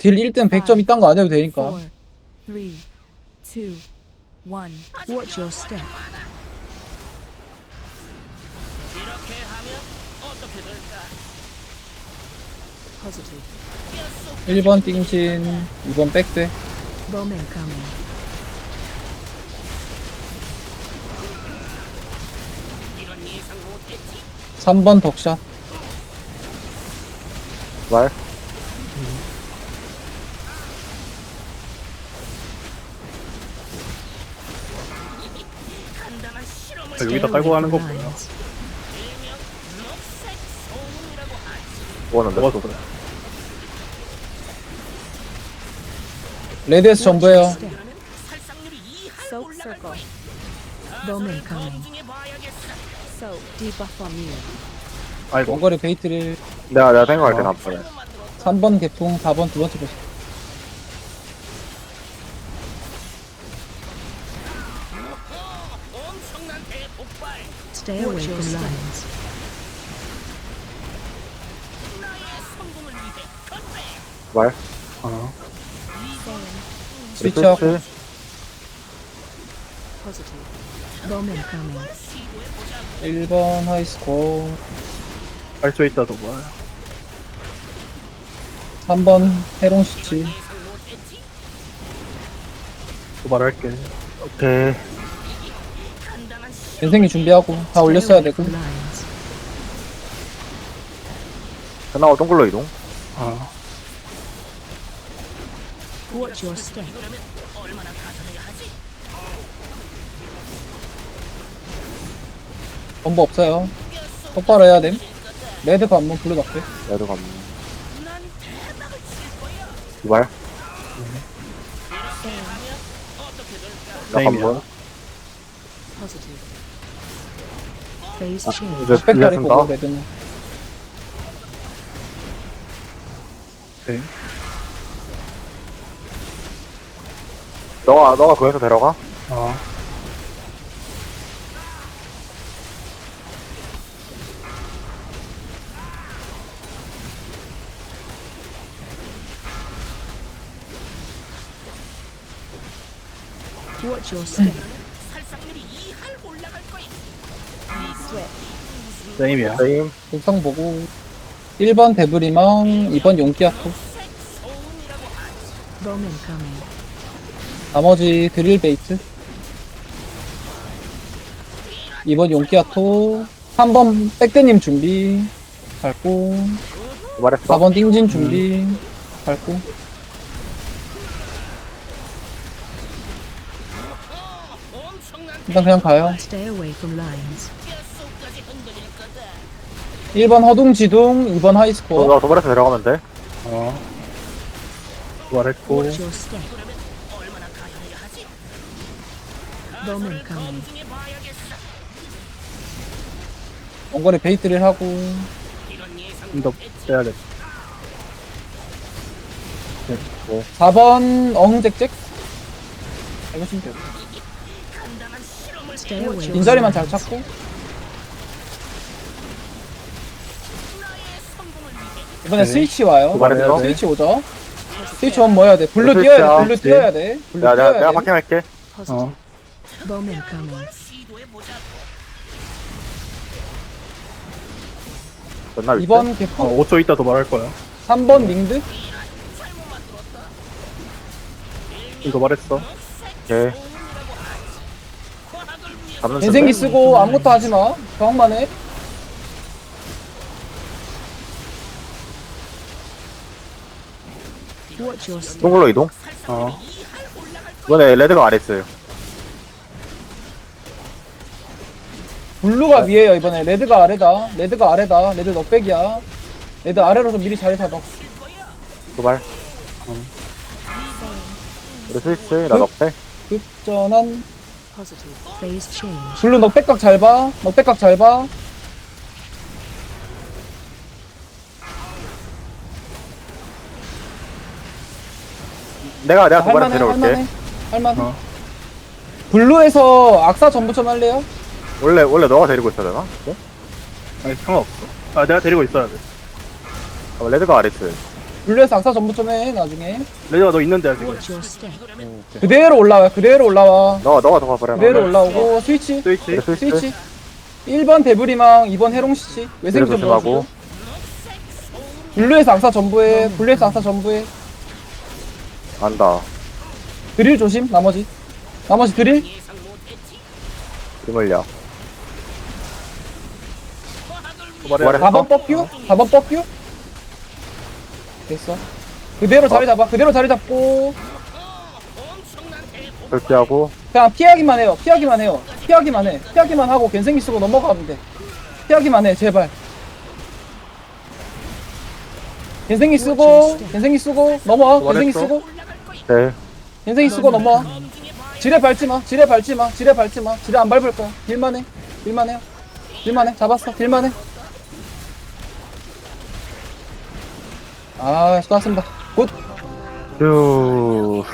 딜 1등 100점 있단 거 안 해도 되니까. four, three, two, one. Watch your step. Positive. 1번 띵신, 2번 백대. Bowman coming. 삼번 덕샷. 말. 여기다 깔고 가는 거? Lines. 뭐하는데? 뭐가 그래? 레드에서 전부예요. Step. Soap circle. Bowman coming. So debuff on you. 아이고 원거리 베이트를 내가, 내가 생각할 땐 아파요. 3번 개풍, 4번 두 번째 보시. Stay away from lines. 말. 어. 스위치 하고 스위치. Positive. Bowman coming. 1번 하이스코어, 할수 있다 도발 3번 해롱 시치, 도발할게 오케이. 인생이 준비하고 다 올렸어야 되고. 끝나고 동굴로 이동. 어 Watch your step. 전부 없어요. 똑바로 해야 됨. 레드가 한번. 레드 감. 말. 나 네임이야. 한번. Positive. Phase change. 이제 이겼습니다. 보고. 오케이 너가, 너가 거기서 데려가. 어 Watch your step. 네임이야 게임. 육상 보고. 1번 데브리망, 2번 용기아토. Bowman coming. 나머지 드릴 베이트. 2번 용기아토. 3번 백대님 준비. 밟고. 말했어. 4번 띵진 준비. 밟고. 일단 그냥 가요. Stay away from lines. 1번 허둥지둥, 2번 하이스코어. 너가 도발해서 데려가면 돼. 어 도발했고 coming. 원거리 베이트를 하고. 좀더 빼야겠다 4번 어흥잭잭. 싶면 돼요. 빈자리만 잘. 찾고. 이번에 네. 스위치 와요. 도발했어? 스위치 오죠. 스위치 원뭐 해야 돼? 블루 스위치야. 뛰어야 돼. 블루. 뛰어야 돼. 블루 내가, 내가, 뛰어야 내가 돼. 파킹할게. Positive. 어. 맨날 2번 어, 개포. 5초 있다 도발할 거야 3번 링드. 이 도발했어 오케이. 잡는 인생기 순간. 쓰고 아무것도 하지 마. 저항만 해. 동굴로 이동. 어 이번에 레드가 아래 있어요. 블루가 위에요 이번에. 레드가 아래다. 레드가 아래다. 레드 넉백이야. 레드 아래로서 미리 자리 잡아. 도발. 우리 나 넉대. 급전한 Positive. Phase change. 블루 넉백각 잘 봐. 넉백각 잘 봐. 내가, 내가 도발해서 할만해. 데려올게. 할만해. 할만해. 어. 블루에서 악사 전부점 할래요? 원래, 원래 너가 데리고 있어야 되나? 네? 아니 상관없어 아 내가 데리고 있어야 돼 아, 레드가 아래 있어요. 블루에서 악사 전부 좀해 나중에 레드가 너 있는데 아직 Watch your step. 그대로 올라와 그대로 올라와 너가 너가 더 가버려 그대로 올라오고 스위치 스위치 그래 스위치 스위치 1번 데브리망 2번 해롱시치 외생 좀 넣어주고 블루에서 악사 전부해 블루에서 악사 전부해 안다. 드릴 조심 나머지. 나머지 드릴. 도발해. 4번 뻑큐? 4번 뻑큐? 됐어. 그대로 자리 잡아 그대로 자리 잡고. 절대하고. 그냥 피하기만 해요 피하기만 해요. 피하기만 해. 피하기만 하고 겐생기 쓰고 넘어가면 돼. 피하기만 해 제발. 겐생기 쓰고 겐생기 쓰고 넘어와. 겐생기. 쓰고 네. 겐생기 쓰고 넘어와. 지뢰 밟지 마. 지뢰 밟지 마. 지뢰 밟지 마. 지뢰 안 밟을 거야. 딜만 해. 딜만 해. 딜만 해. 잡았어. 딜만 해. 아 수고하셨습니다. 굿. 휴